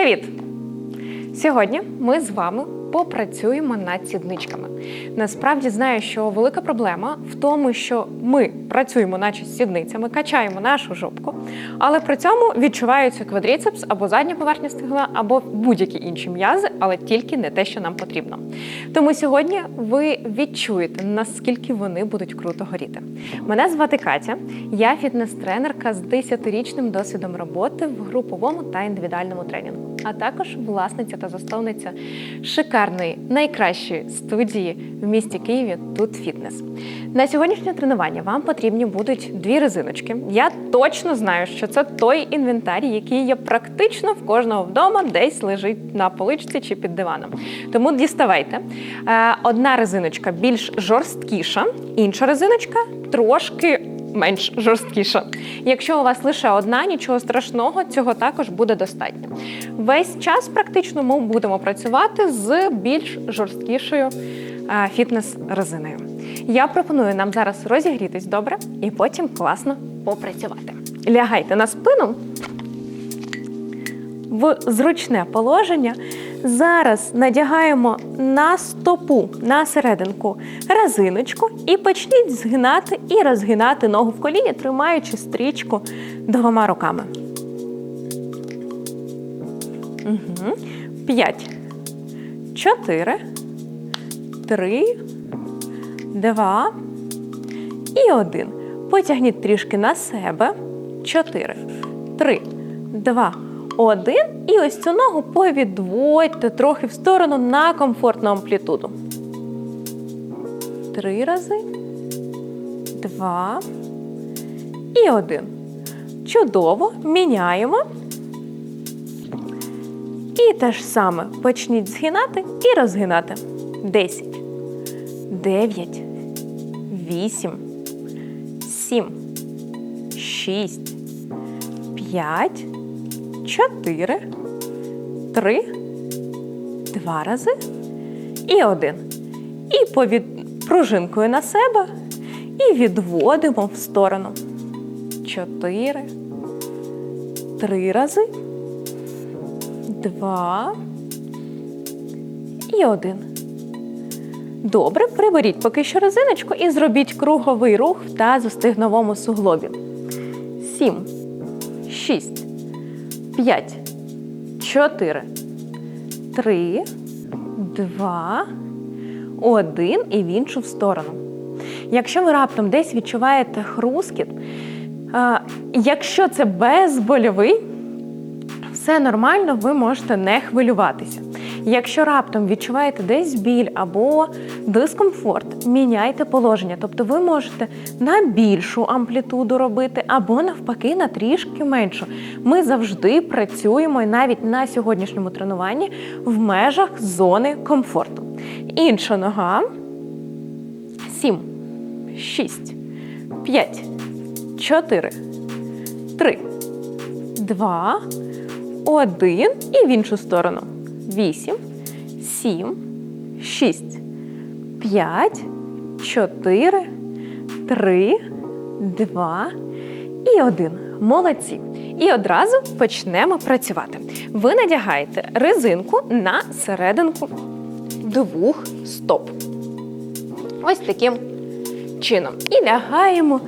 Привіт! Сьогодні ми з вами попрацюємо над сідничками. Насправді знаю, що велика проблема в тому, що ми працюємо, наче з сідницями, качаємо нашу жопку, але при цьому відчуваються квадріцепс або задня поверхня стегна, або будь-які інші м'язи, але тільки не те, що нам потрібно. Тому сьогодні ви відчуєте, наскільки вони будуть круто горіти. Мене звати Катя, я фітнес-тренерка з 10-річним досвідом роботи в груповому та індивідуальному тренінгу, а також власниця та засновниця шикарної найкращої студії в місті Києві тут фітнес. На сьогоднішнє тренування вам потрібні будуть дві резиночки. Я точно знаю, що це той інвентар, який є практично в кожного вдома, десь лежить на поличці чи під диваном. Тому діставайте. Е, Одна резиночка більш жорсткіша, інша резиночка трошки. Менш жорсткіша. Якщо у вас лише одна, нічого страшного, цього також буде достатньо. Весь час практично ми будемо працювати з більш жорсткішою е, фітнес-резиною. Я пропоную нам зараз розігрітись добре і потім класно попрацювати. Лягайте на спину в зручне положення. Зараз надягаємо на стопу на серединку резиночку і почніть згинати і розгинати ногу в коліні, тримаючи стрічку двома руками. Угу. П'ять, чотири, три, два і один. Потягніть трішки на себе. Чотири, три, два, один. І ось цю ногу повідводьте трохи в сторону на комфортну амплітуду. Три рази, два і один. Чудово. Міняємо. І те ж саме почніть згинати і розгинати. 10, 9, 8, 7, 6, 5, 4, 3, 2 рази і один. І повід... пружинкою на себе і відводимо в сторону. 4, 3 рази два і один. Добре, приберіть поки що резиночку і зробіть круговий рух в тазостигновому суглобі. Сім, шість, п'ять, чотири, три, два, один. І в іншу в сторону. Якщо ви раптом десь відчуваєте хрускіт, якщо це безбольовий, все нормально, ви можете не хвилюватися. Якщо раптом відчуваєте десь біль або дискомфорт, міняйте положення. Тобто ви можете на більшу амплітуду робити, або навпаки на трішки меншу. Ми завжди працюємо і навіть на сьогоднішньому тренуванні в межах зони комфорту. Інша нога. 7, 6, 5, 4, 3, 2, один. І в іншу сторону. Вісім, сім, шість, п'ять, чотири, три, два і один. Молодці. І одразу почнемо працювати. Ви надягаєте резинку на серединку двох стоп. Ось таким чином. І лягаємо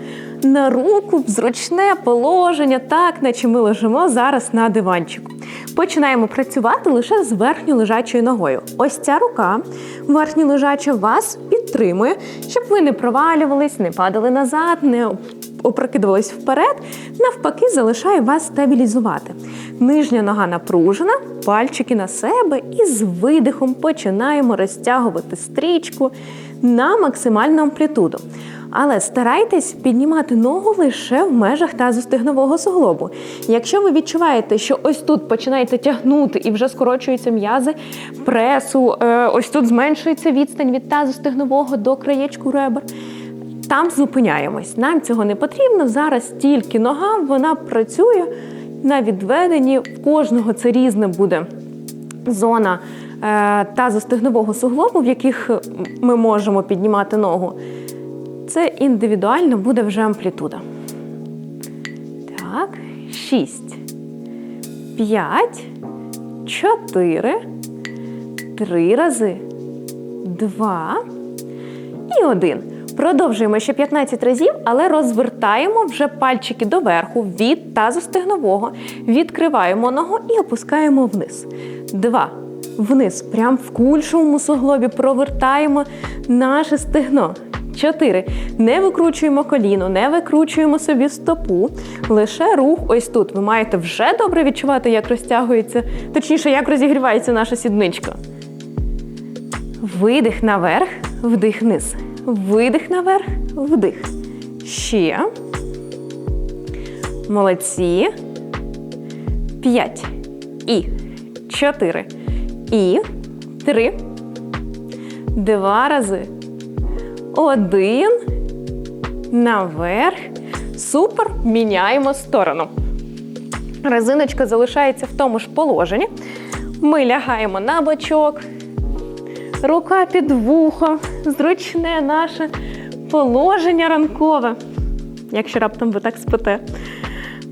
на руку в зручне положення, так наче ми лежимо зараз на диванчику. Починаємо працювати лише з верхньою лежачою ногою. Ось ця рука, верхня лежача, вас підтримує, щоб ви не провалювались, не падали назад, не опрокидувались вперед. Навпаки, залишає вас стабілізувати. Нижня нога напружена, пальчики на себе, і з видихом починаємо розтягувати стрічку на максимальну амплітуду. Але старайтесь піднімати ногу лише в межах тазостигнового суглобу. Якщо ви відчуваєте, що ось тут починаєте тягнути і вже скорочуються м'язи пресу, е, ось тут зменшується відстань від тазостигнового до краєчку ребер. Там зупиняємось. Нам цього не потрібно. Зараз тільки нога, вона працює на відведенні. В кожного це різне буде зона е, тазостигнового суглобу, в яких ми можемо піднімати ногу. Це індивідуально буде вже амплітуда. Так, 6, 5, чотири, три рази, два і один. Продовжуємо ще 15 разів, але розвертаємо вже пальчики доверху від тазостегнового, відкриваємо ногу і опускаємо вниз. Два. Вниз, прямо в кульшовому суглобі провертаємо наше стегно. Чотири. Не викручуємо коліно, не викручуємо собі стопу. Лише рух ось тут. Ви маєте вже добре відчувати, як розтягується, точніше, як розігрівається наша сідничка. Видих наверх, вдих вниз. Видих наверх, вдих. Ще. Молодці. П'ять. І. Чотири. І. Три. Два рази. Один. Наверх. Супер. Міняємо сторону. Резиночка залишається в тому ж положенні. Ми лягаємо на бочок. Рука під вухо, зручне наше положення ранкове, якщо раптом ви так спите.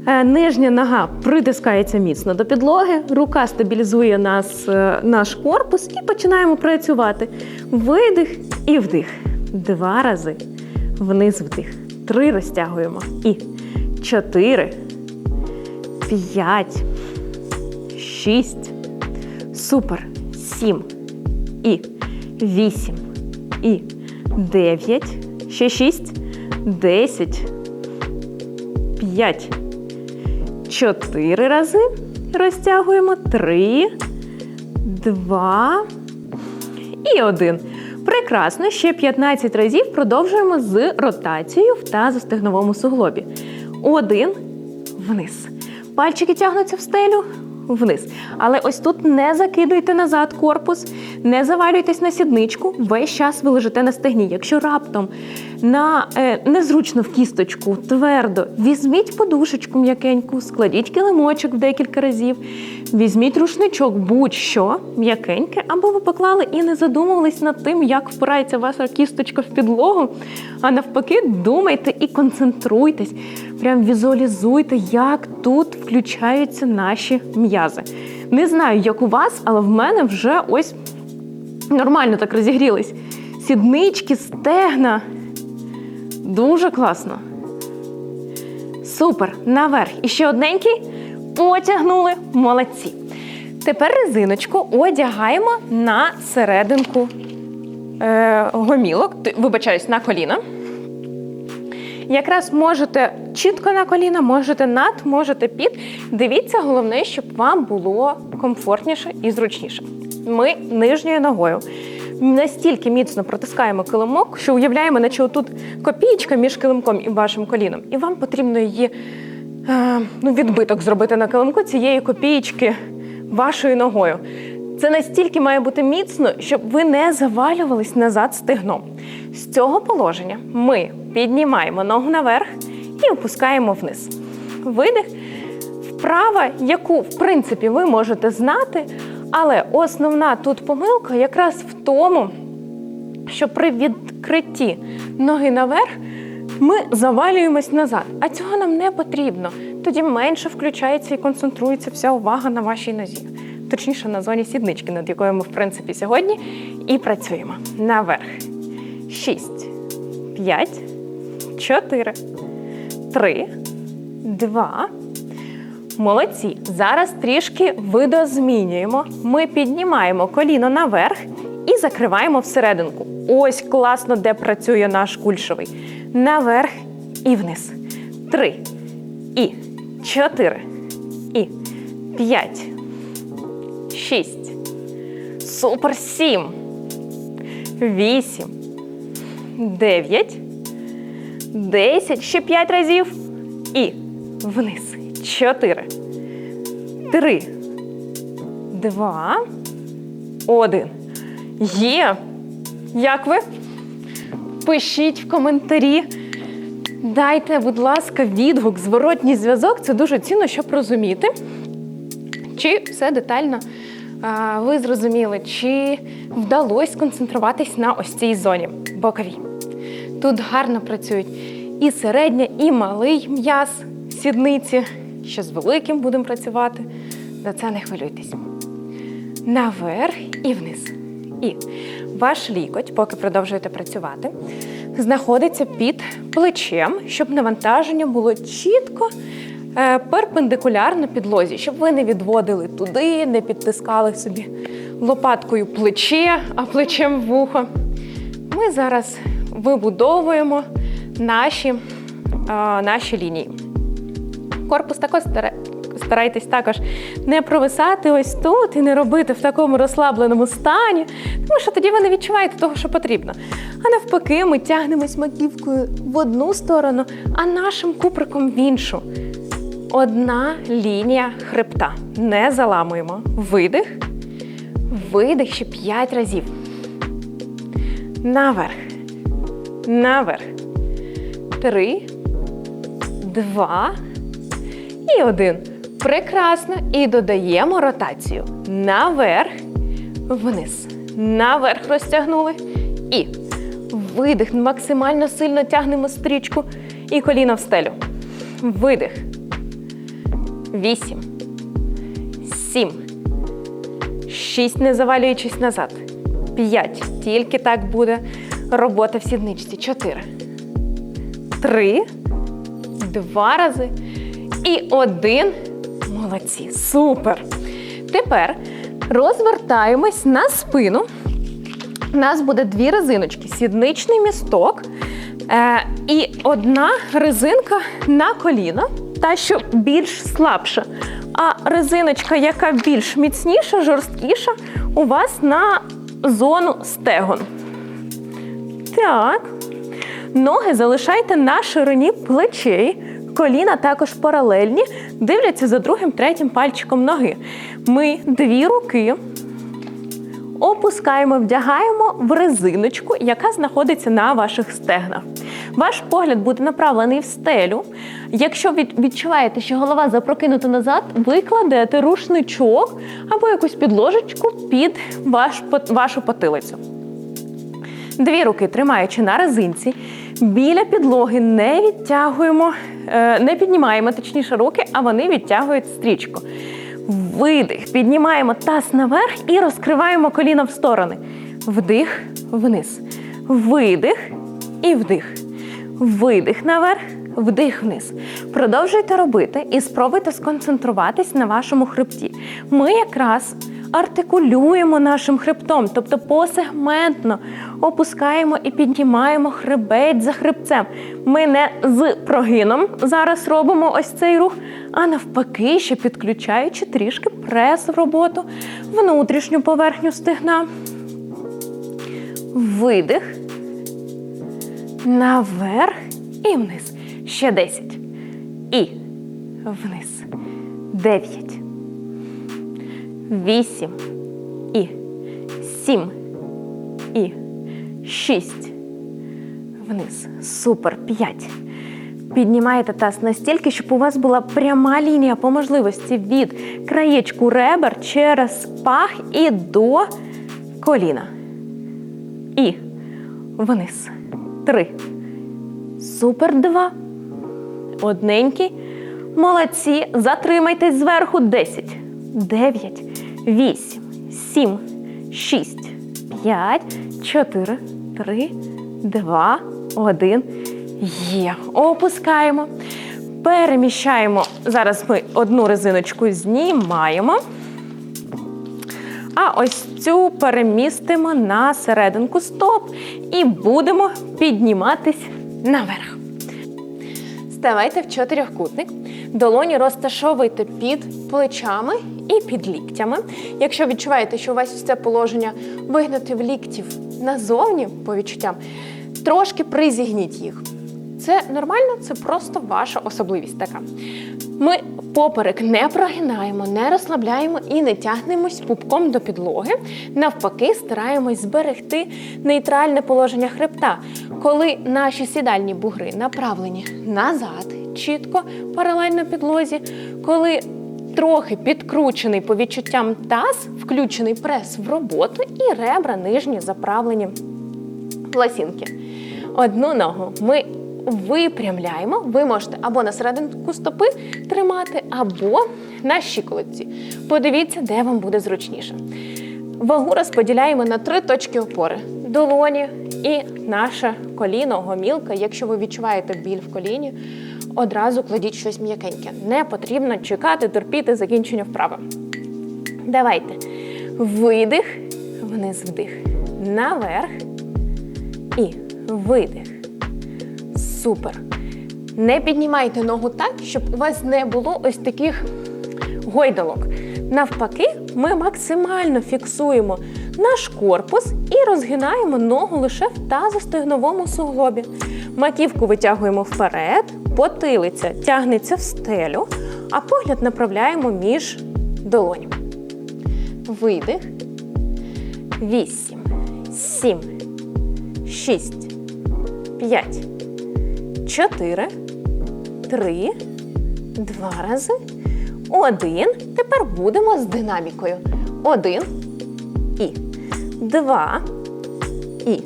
Е, Нижня нога притискається міцно до підлоги, рука стабілізує нас, е, наш корпус і починаємо працювати. Видих і вдих. Два рази. Вниз вдих. Три розтягуємо. І чотири. П'ять. Шість. Супер. Сім. І вісім. І дев'ять. Ще шість. Десять. П'ять. Чотири рази. Розтягуємо. Три. Два. І один. Прекрасно. Ще 15 разів продовжуємо з ротацією в тазостегновому суглобі. Один. Вниз. Пальчики тягнуться в стелю. Вниз. Але ось тут не закидуйте назад корпус, не завалюйтесь на сідничку. Весь час ви лежите на стегні. Якщо раптом на е, незручно в кісточку, твердо, візьміть подушечку м'якеньку, складіть килимочок в декілька разів, візьміть рушничок, будь-що м'якеньке, або ви поклали і не задумувались над тим, як впирається ваша кісточка в підлогу. А навпаки, думайте і концентруйтесь, прям візуалізуйте, як тут включаються наші м'язи. Не знаю, як у вас, але в мене вже ось нормально так розігрілись. Сіднички, стегна. Дуже класно. Супер. Наверх. І ще одненький. Потягнули. Молодці. Тепер резиночку одягаємо на серединку е, гомілок, вибачаюсь, на коліна. Якраз можете чітко на коліна, можете над, можете під. Дивіться, головне, щоб вам було комфортніше і зручніше. Ми нижньою ногою настільки міцно протискаємо килимок, що уявляємо, наче отут копієчка між килимком і вашим коліном. І вам потрібно її е, ну, відбиток зробити на килимку цієї копієчки вашою ногою. Це настільки має бути міцно, щоб ви не завалювались назад стегном. З цього положення ми піднімаємо ногу наверх і опускаємо вниз. Видих. Вправа, яку, в принципі, ви можете знати, але основна тут помилка якраз в тому, що при відкритті ноги наверх ми завалюємось назад, а цього нам не потрібно. Тоді менше включається і концентрується вся увага на вашій нозі. Точніше, на зоні сіднички, над якою ми, в принципі, сьогодні і працюємо. Наверх. Шість, п'ять, чотири, три, два. Молодці. Зараз трішки видозмінюємо. Ми піднімаємо коліно наверх і закриваємо всерединку. Ось класно, де працює наш кульшовий. Наверх і вниз. Три. І чотири. І п'ять. Шість. Супер сім. Вісім. Дев'ять. Десять. Ще п'ять разів. І вниз. Чотири. Три. Два. Один. Є. Як ви? Пишіть в коментарі. Дайте, будь ласка, відгук, зворотній зв'язок. Це дуже цінно, щоб розуміти, чи все детально ви зрозуміли, чи вдалося сконцентруватись на ось цій зоні боковій. Тут гарно працюють і середня, і малий м'яз сідниці. Ще з великим будемо працювати. За це не хвилюйтесь. наверх і вниз. І ваш лікоть, поки продовжуєте працювати, знаходиться під плечем, щоб навантаження було чітко перпендикулярно підлозі, щоб ви не відводили туди, не підтискали собі лопаткою плече, а плечем вухо. Ми зараз вибудовуємо наші, е, наші лінії. Корпус також старайтесь також не провисати ось тут і не робити в такому розслабленому стані, тому що тоді ви не відчуваєте того, що потрібно. А навпаки, ми тягнемось маківкою в одну сторону, а нашим куприком в іншу. Одна лінія хребта. Не заламуємо. Видих. Видих ще 5 разів. Наверх. Наверх. Три. Два. І один. Прекрасно. І додаємо ротацію. Наверх, вниз. Наверх розтягнули. І видих. Максимально сильно тягнемо стрічку і коліна в стелю. Видих. Вісім. Сім. Шість, не завалюючись назад. П'ять. Тільки так буде робота в сідничці. Чотири. Три. Два рази. І один. Молодці. Супер. Тепер розвертаємось на спину. У нас буде дві резиночки: сідничний місток е, і одна резинка на коліно, та що більш слабша. А резиночка, яка більш міцніша, жорсткіша, у вас на зону стегон. Так. Ноги залишайте на ширині плечей. Коліна також паралельні, дивляться за другим, третім пальчиком ноги. Ми дві руки опускаємо, вдягаємо в резиночку, яка знаходиться на ваших стегнах. Ваш погляд буде направлений в стелю. Якщо відчуваєте, що голова запрокинута назад, ви кладете рушничок або якусь підложечку під ваш, вашу потилицю. Дві руки тримаючи на резинці, біля підлоги не відтягуємо, е, не піднімаємо точніше руки, а вони відтягують стрічку. Видих, піднімаємо таз наверх і розкриваємо коліна в сторони. Вдих, вниз. Видих і вдих. Видих наверх, вдих вниз. Продовжуйте робити і спробуйте сконцентруватись на вашому хребті. Ми якраз артикулюємо нашим хребтом, тобто посегментно опускаємо і піднімаємо хребець за хребцем. Ми не з прогином зараз робимо ось цей рух, а навпаки, ще підключаючи трішки прес в роботу, внутрішню поверхню стегна. Видих. Наверх і вниз. Ще 10. І вниз. 9. 8. І 7. І 6. Вниз. Супер. 5. Піднімаєте таз настільки, щоб у вас була пряма лінія по можливості від краєчку ребер через пах і до коліна. І вниз. Три. Супер два. Одненький. Молодці. Затримайтесь зверху. Десять. Дев'ять. Вісім. Сім. Шість. П'ять. Чотири. Три. Два. Один. Є. Опускаємо. Переміщаємо. Зараз ми одну резиночку знімаємо. А ось цю перемістимо на серединку стоп і будемо підніматись наверх. Ставайте в чотирьохкутник. Долоні розташовуйте під плечами і під ліктями. Якщо відчуваєте, що у вас це положення вигнути в ліктів назовні по відчуттям, трошки призігніть їх. Це нормально, це просто ваша особливість така. Ми поперек не прогинаємо, не розслабляємо і не тягнемось пупком до підлоги. Навпаки, стараємось зберегти нейтральне положення хребта, коли наші сідальні бугри направлені назад, чітко, паралельно підлозі, коли трохи підкручений по відчуттям таз, включений прес в роботу і ребра нижні заправлені в ласінки. Одну ногу ми випрямляємо. Ви можете або на серединку стопи тримати, або на щиколотці. Подивіться, де вам буде зручніше. Вагу розподіляємо на три точки опори: долоні і наше коліно, гомілка. Якщо ви відчуваєте біль в коліні, одразу кладіть щось м'якеньке. Не потрібно чекати, терпіти закінчення вправи. Давайте. Видих, вниз вдих. Наверх. І видих. Супер. Не піднімайте ногу так, щоб у вас не було ось таких гойдалок. Навпаки, ми максимально фіксуємо наш корпус і розгинаємо ногу лише в тазостегновому суглобі. Маківку витягуємо вперед, потилиця тягнеться в стелю, а погляд направляємо між долонями. Видих. Вісім, сім, шість, п'ять, чотири, три, два рази. Один. Тепер будемо з динамікою. Один і два і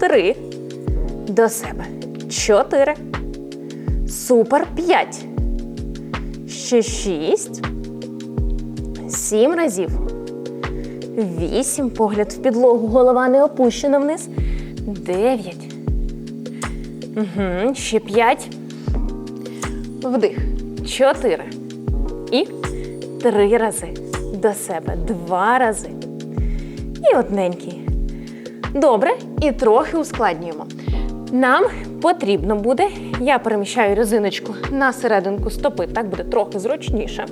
три. До себе. Чотири. Супер. П'ять. Ще шість. Сім разів. Вісім. Погляд в підлогу. Голова не опущена вниз. Дев'ять. Угу. Ще п'ять. Вдих. Чотири. І три рази. До себе. Два рази. І одненький. Добре. І трохи ускладнюємо. Нам потрібно буде, я переміщаю резиночку на серединку стопи, так буде трохи зручніше.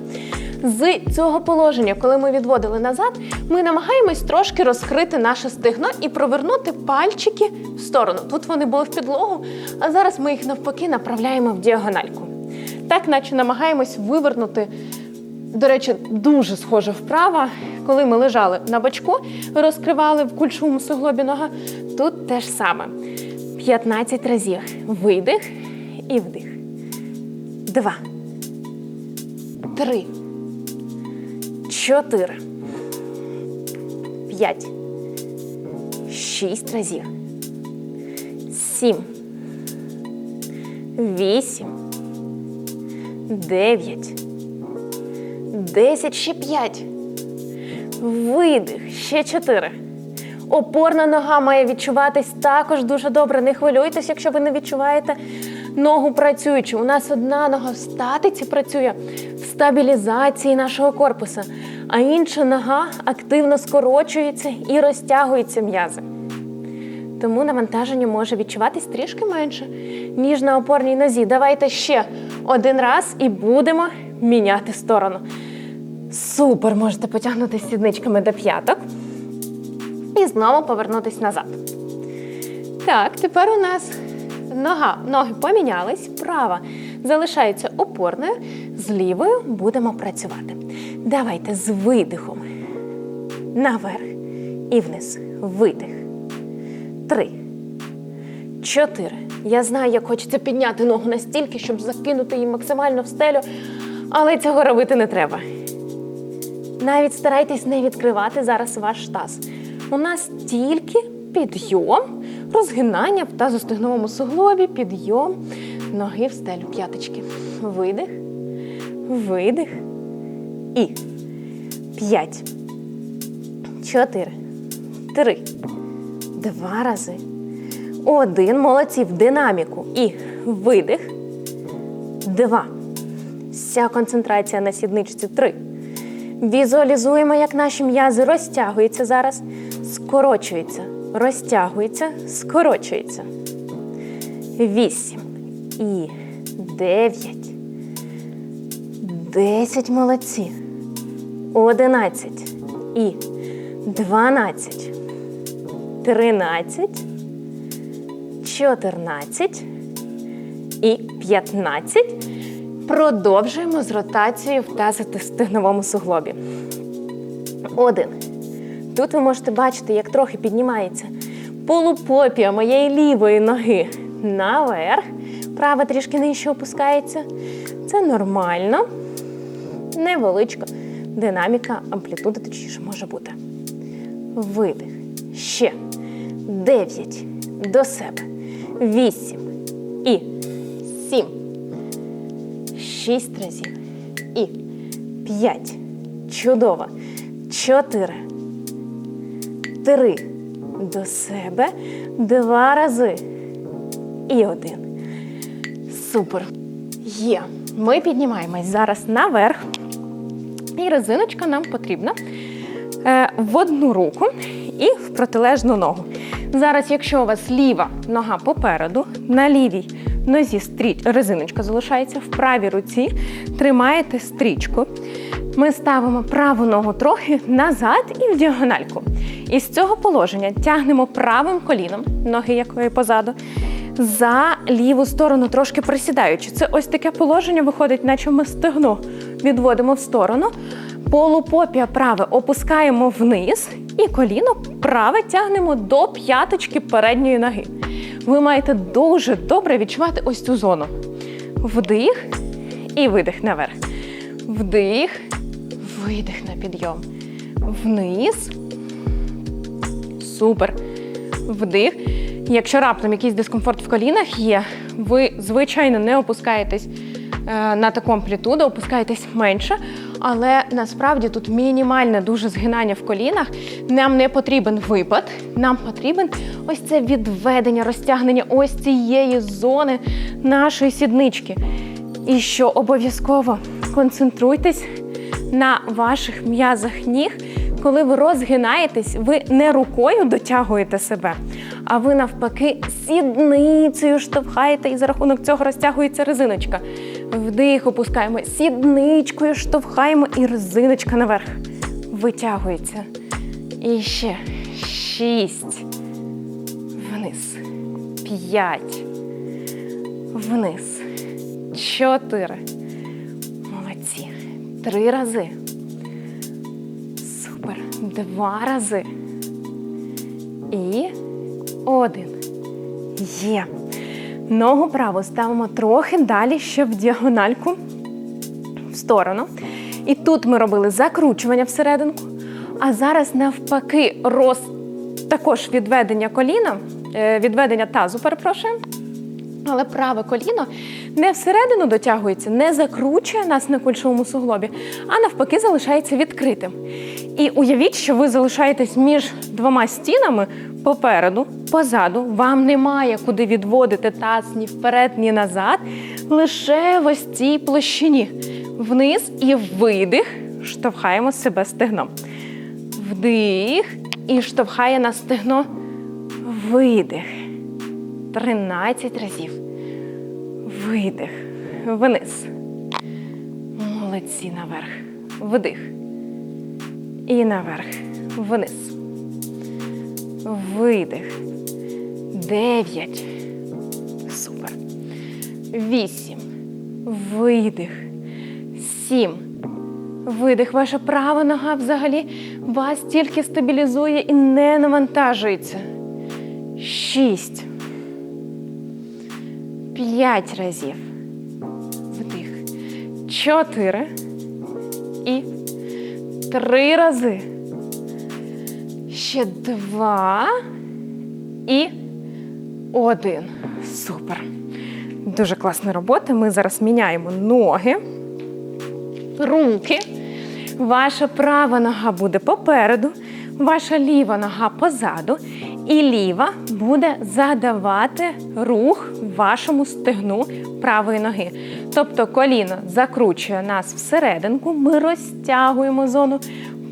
З цього положення, коли ми відводили назад, ми намагаємось трошки розкрити наше стегно і провернути пальчики в сторону. Тут вони були в підлогу, а зараз ми їх навпаки направляємо в діагональку. Так, наче намагаємось вивернути. До речі, дуже схожа вправа, коли ми лежали на бочку, розкривали в кульшовому суглобі нога. Тут те ж саме. 15 разів. Видих і вдих. Два. Три. Чотири. П'ять. Шість разів. Сім. Вісім. Дев'ять. Десять. Ще п'ять. Видих. Ще чотири. Опорна нога має відчуватись також дуже добре. Не хвилюйтесь, якщо ви не відчуваєте ногу працюючи. У нас одна нога в статиці працює в стабілізації нашого корпуса, а інша нога активно скорочується і розтягується м'язи. Тому навантаження може відчуватись трішки менше, ніж на опорній нозі. Давайте ще один раз і будемо міняти сторону. Супер! Можете потягнути сідничками до п'яток і знову повернутись назад. Так, тепер у нас нога, ноги помінялись, права залишається опорною, з лівою будемо працювати. Давайте з видихом наверх і вниз. Видих. Три. Чотири. Я знаю, як хочеться підняти ногу настільки, щоб закинути її максимально в стелю, але цього робити не треба. Навіть старайтесь не відкривати зараз ваш таз. У нас тільки підйом, розгинання в тазостегновому суглобі, підйом, ноги в стелю, п'яточки. Видих, видих. І п'ять, чотири, три, два рази. Один. Молодці в динаміку. І видих. Два. Вся концентрація на сідничці. Три. Візуалізуємо, як наші м'язи розтягуються зараз, скорочуються, розтягуються, скорочуються. Вісім. І дев'ять. Десять молодці. Одинадцять. І дванадцять. Тринадцять. Чотирнадцять. І п'ятнадцять. Продовжуємо з ротацією в тазостегновому суглобі. Один. Тут ви можете бачити, як трохи піднімається полупопія моєї лівої ноги наверх. Права трішки нижче опускається. Це нормально. Невеличка динаміка, амплітуда точніше може бути. Видих. Ще. Дев'ять. До себе. Вісім. І сім. Шість разів. І п'ять. Чудово. Чотири. Три. До себе. Два рази. І один. Супер. Є. Ми піднімаємось зараз наверх. І резиночка нам потрібна е, в одну руку і в протилежну ногу. Зараз, якщо у вас ліва нога попереду, на лівій нозі стріч... резиночка залишається, в правій руці тримаєте стрічку. Ми ставимо праву ногу трохи назад і в діагональку. І з цього положення тягнемо правим коліном, ноги якої позаду, за ліву сторону, трошки присідаючи. Це ось таке положення виходить, наче ми стегно відводимо в сторону. Полупопія праве опускаємо вниз і коліно праве тягнемо до п'яточки передньої ноги. Ви маєте дуже добре відчувати ось цю зону. Вдих і видих наверх. Вдих, видих на підйом. Вниз. Супер. Вдих. Якщо раптом якийсь дискомфорт в колінах є, ви, звичайно, не опускаєтесь е, на таку амплітуду, опускаєтесь менше. Але насправді тут мінімальне дуже згинання в колінах. Нам не потрібен випад, нам потрібен ось це відведення, розтягнення ось цієї зони нашої сіднички. І що обов'язково концентруйтесь на ваших м'язах ніг. Коли ви розгинаєтесь, ви не рукою дотягуєте себе, а ви навпаки сідницею штовхаєте, і за рахунок цього розтягується резиночка. Вдих, опускаємо сідничкою, штовхаємо, і резиночка наверх витягується. І ще шість. Вниз. П'ять. Вниз. Чотири. Молодці. Три рази. Два рази. І один. Є. Ногу праву ставимо трохи далі, ще в діагональку в сторону. І тут ми робили закручування всерединку. А зараз навпаки роз... також відведення коліна, е, відведення тазу, перепрошую. Але праве коліно не всередину дотягується, не закручує нас на кульшовому суглобі, а навпаки залишається відкритим. І уявіть, що ви залишаєтесь між двома стінами попереду, позаду. Вам немає куди відводити таз ні вперед, ні назад. Лише ось цій площині. Вниз і видих. Штовхаємо себе стегном. Вдих і штовхає на стегно. Видих. 13 разів. Видих. Вниз. Молодці наверх. Вдих. І наверх. Вниз. Видих. Дев'ять. Супер. Вісім. Видих. Сім. Видих. Ваша права нога взагалі вас тільки стабілізує і не навантажується. Шість. П'ять разів. Вдих. Чотири. І три рази. Ще два. І один. Супер. Дуже класна робота. Ми зараз міняємо ноги, руки. Ваша права нога буде попереду, ваша ліва нога позаду, і ліва буде задавати рух вашому стегну правої ноги. Тобто коліно закручує нас всерединку, ми розтягуємо зону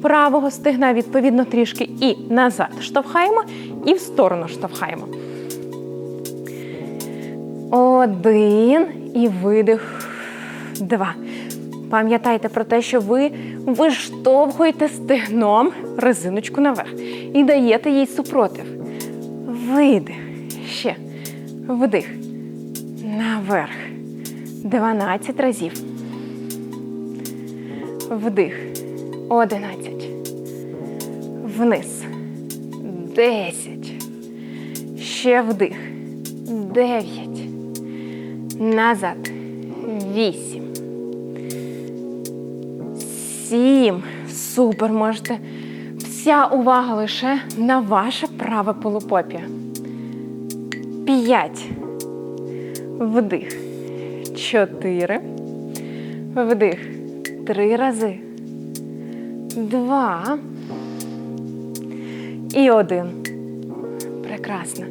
правого стегна, відповідно, трішки і назад штовхаємо, і в сторону штовхаємо. Один і видих. Два. Пам'ятайте про те, що ви виштовхуєте стегном резиночку наверх і даєте їй супротив. Видих. Ще. Вдих. Наверх. 12 разів. Вдих. 11. Вниз. 10. Ще вдих. 9. Назад. 8. Сім. Супер. Можете. Вся увага лише на ваше праве полупоп'я. П'ять. Вдих. Чотири. Вдих. Три рази. Два. І один. Прекрасно.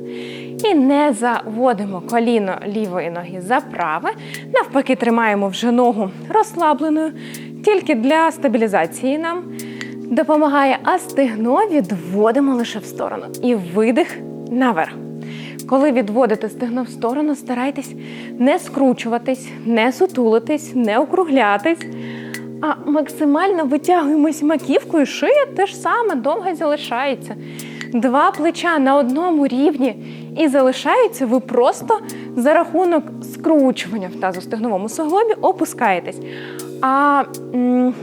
І не заводимо коліно лівої ноги за праве. Навпаки, тримаємо вже ногу розслабленою. Тільки для стабілізації нам допомагає, а стегно відводимо лише в сторону. І видих наверх. Коли відводите стегно в сторону, старайтесь не скручуватись, не сутулитись, не округлятись, а максимально витягуємось маківкою, шия теж саме довго залишається. Два плеча на одному рівні і залишаються ви просто за рахунок скручування в тазостегновому суглобі опускаєтесь. А м,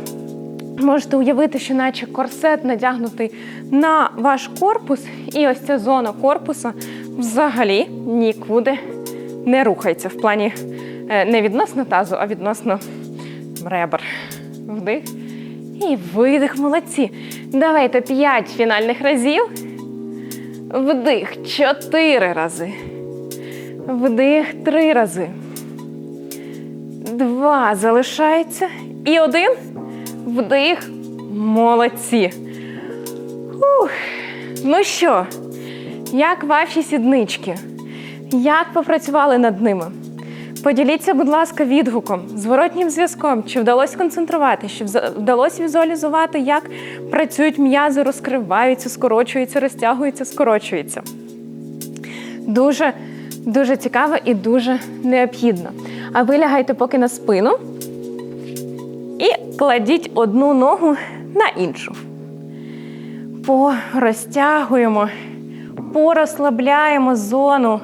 можете уявити, що наче корсет надягнутий на ваш корпус, і ось ця зона корпуса взагалі нікуди не рухається в плані е, не відносно тазу, а відносно ребер. Вдих. І видих, молодці. Давайте п'ять фінальних разів. Вдих чотири рази. Вдих три рази. Два залишається. І один. Вдих. Молодці. Ух. Ну що, як ваші сіднички? Як попрацювали над ними? Поділіться, будь ласка, відгуком, зворотнім зв'язком, чи вдалося концентрувати, чи вдалося візуалізувати, як працюють м'язи, розкриваються, скорочуються, розтягуються, скорочуються. Дуже, дуже цікаво і дуже необхідно. А ви лягайте поки на спину і кладіть одну ногу на іншу. Порозтягуємо, порозслабляємо зону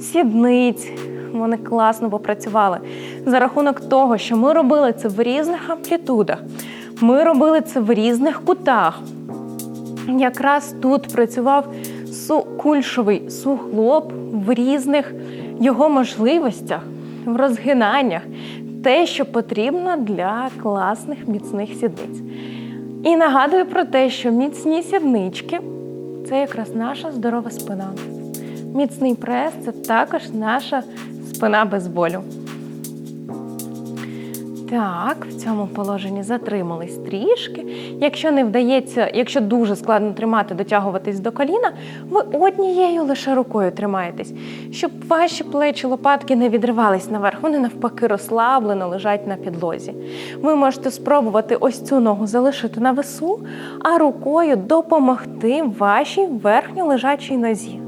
сідниць. Вони класно попрацювали. За рахунок того, що ми робили це в різних амплітудах, ми робили це в різних кутах. Якраз тут працював кульшовий суглоб в різних його можливостях, в розгинаннях, те, що потрібно для класних міцних сідниць. І нагадую про те, що міцні сіднички це якраз наша здорова спина. Міцний прес це також наша спина без болю. Так, в цьому положенні затримались трішки. Якщо не вдається, якщо дуже складно тримати, дотягуватись до коліна, ви однією лише рукою тримаєтесь, щоб ваші плечі, лопатки не відривались наверх. Вони навпаки розслаблено лежать на підлозі. Ви можете спробувати ось цю ногу залишити на весу, а рукою допомогти вашій верхньолежачій нозі.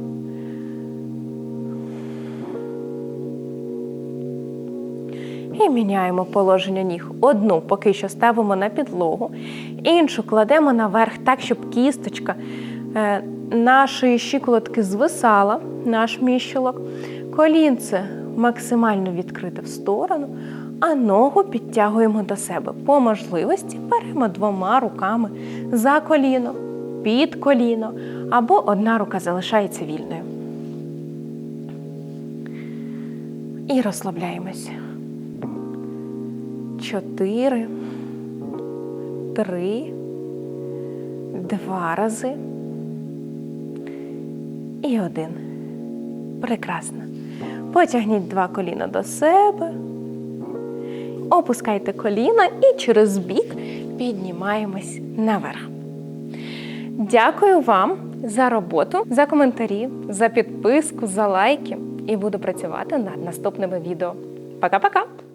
І міняємо положення ніг. Одну поки що ставимо на підлогу, іншу кладемо наверх так, щоб кісточка е, нашої щиколотки звисала, наш міщолок. Колінце максимально відкрите в сторону, а ногу підтягуємо до себе. По можливості беремо двома руками за коліно, під коліно, або одна рука залишається вільною. І розслабляємося. Чотири, три, два рази і один. Прекрасно. Потягніть два коліна до себе. Опускайте коліна і через бік піднімаємось наверх. Дякую вам за роботу, за коментарі, за підписку, за лайки. І буду працювати над наступними відео. Пока-пока!